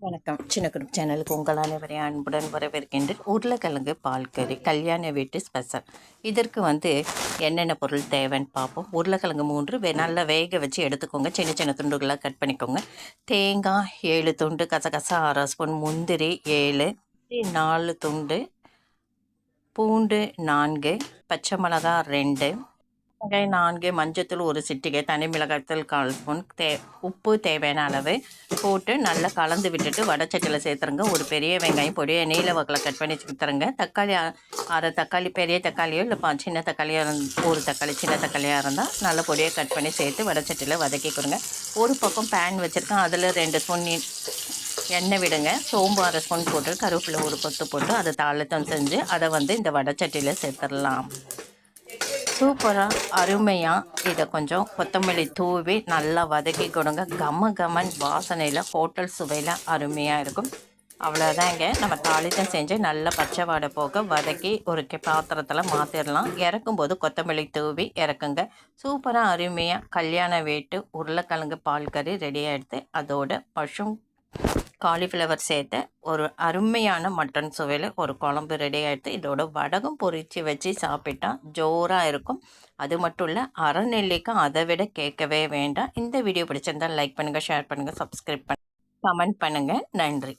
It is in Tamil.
வணக்கம். சின்ன குரூப் சேனலுக்கு உங்கள் அனைவரையும் அன்புடன் வரவேற்கின்றேன். உருளைக்கிழங்கு பால்கறி கல்யாண வீட்டு ஸ்பெஷல். இதற்கு வந்து என்னென்ன பொருள் தேவைன்னு பார்ப்போம். உருளைக்கிழங்கு மூன்று. வே நல்லா வேக வச்சு எடுத்துக்கோங்க. சின்ன சின்ன துண்டுகளாக கட் பண்ணிக்கோங்க. தேங்காய் ஏழு துண்டு கசகசா அரை ஸ்பூன் முந்திரி ஏழு நாலு துண்டு பூண்டு நான்கு பச்சை மிளகா ரெண்டு வெங்காயம் நான்கு மஞ்சத்தூள் ஒரு சிட்டிகை தனி மிளகாய்த்தூள் கால் ஸ்பூன் தே உப்பு தேவையான அளவு போட்டு நல்லா கலந்து விட்டுட்டு வடச்சட்டியில் சேர்த்துருங்க. ஒரு பெரிய வெங்காயம் பொடியை நீல வகையில் கட் பண்ணி சேர்த்துருங்க தக்காளி அரை தக்காளி பெரிய தக்காளியோ இல்லை சின்ன தக்காளியாக இருந் ஒரு தக்காளி சின்ன தக்காளியாக இருந்தால் நல்ல பொடியை கட் பண்ணி சேர்த்து வடச்சட்டியில் வதக்கி கொடுங்க. ஒரு பக்கம் பேன் வச்சுருக்கேன். அதில் ரெண்டு ஸ்பூன் நீ- எண்ணெய் விடுங்க. சோம்பு அரை ஸ்பூன் போட்டு கருவேப்பிலை ஒரு கொத்து போட்டு அதை தாளத்தம் செஞ்சு அதை வந்து இந்த வடச்சட்டியில் சேர்த்துடலாம். சூப்பராக அருமையாக இதை கொஞ்சம் கொத்தமல்லி தூவி நல்லா வதக்கி கொடுங்க. கம கமன் வாசனையில் ஹோட்டல் சுவையில் அருமையாக இருக்கும். அவ்வளோதாங்க நம்ம தாளித்தம் செஞ்சு நல்லா பச்சை வாடை போக வதக்கி ஒரு கி- பாத்திரத்தில் மாற்றிடலாம் இறக்கும்போது கொத்தமல்லி தூவி இறக்குங்க. சூப்பராக அருமையாக கல்யாண வீட்டு உருளைக்கிழங்கு பால் கறி ரெடி ஆகிடுது அதோட பஷும் காலிஃப்ளவர் சேர்த்து ஒரு அருமையான மட்டன் சுவையில் ஒரு குழம்பு ரெடி ஆகிடுது இதோட வடகம் பொரித்து வச்சு சாப்பிட்டா ஜோராக இருக்கும். அது மட்டும் இல்லை அறநெல்லிக்கும் அதை விட கேட்கவே வேண்டாம். இந்த வீடியோ பிடிச்சிருந்தால் லைக் பண்ணுங்கள் ஷேர் பண்ணுங்கள் சப்ஸ்கிரைப் பண்ணுங்கள் கமெண்ட் பண்ணுங்கள் நன்றி.